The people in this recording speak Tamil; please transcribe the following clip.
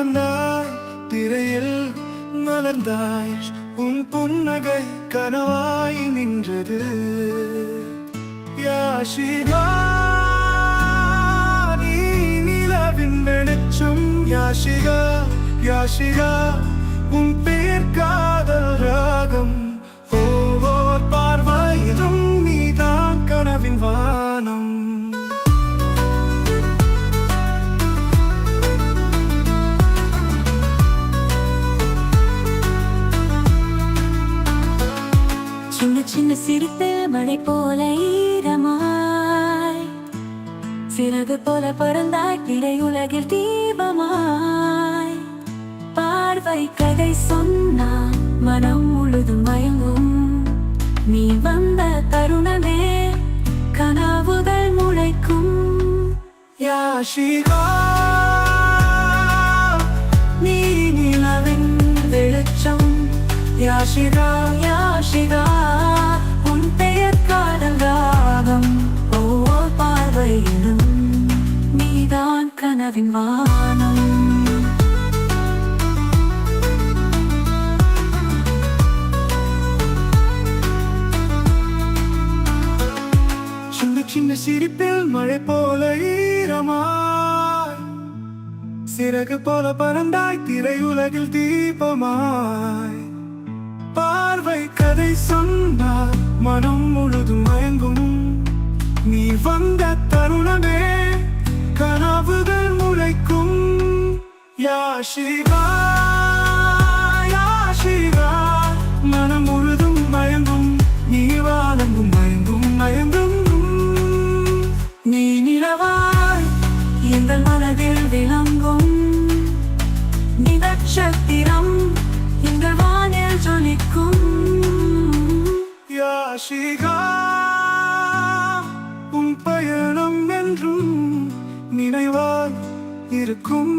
பிறந்தாய் திரையில் மலர்ந்தாய் உன் புன்னகை கனவாய் நின்றது. யாஷிகா நீ நிலவின் வெளிச்சம். யாஷிகா யாஷிகா உன் பேர் காதல் சின்ன சின்ன சிரிப்பில் மழை போல ஈரமாய். சிறகு போல பிறந்தாய் பறந்தாய் திரையுலகில் தீபமாய். பார்வை கதை சொன்னான் மனம் முழுதும் மயங்கும். நீ வந்த தருணமே கனவுகள் முளைக்கும். யாஷிகா நீ நிலவின் வெளிச்சம். யாஷிகா யாஷிகா உன் நீதான் வானம் சின்ன சின்ன சிரிப்பில் மழை போல ஈரமாய் சிறகு போல பறந்தாய் திரையுலகில் தீபமாய். பார்வை கதை சொன்னால் மனம் முழுதும் மயங்கும். நீ வந்த தருணமே கனவுகள் முளைக்கும். யா சிவா யா சிவா. மனம் முழுதும் மயங்கும். நீ வாழங்கும் மயங்கும் மயங்கும். நீ நிலவாய் எங்கள் மனதில் விளங்கும். நீ நட்சத்திரம் எங்கள் வானில் ஜொலிக்கும். யாஷிகா உன் நினைவாய் இருக்கும்.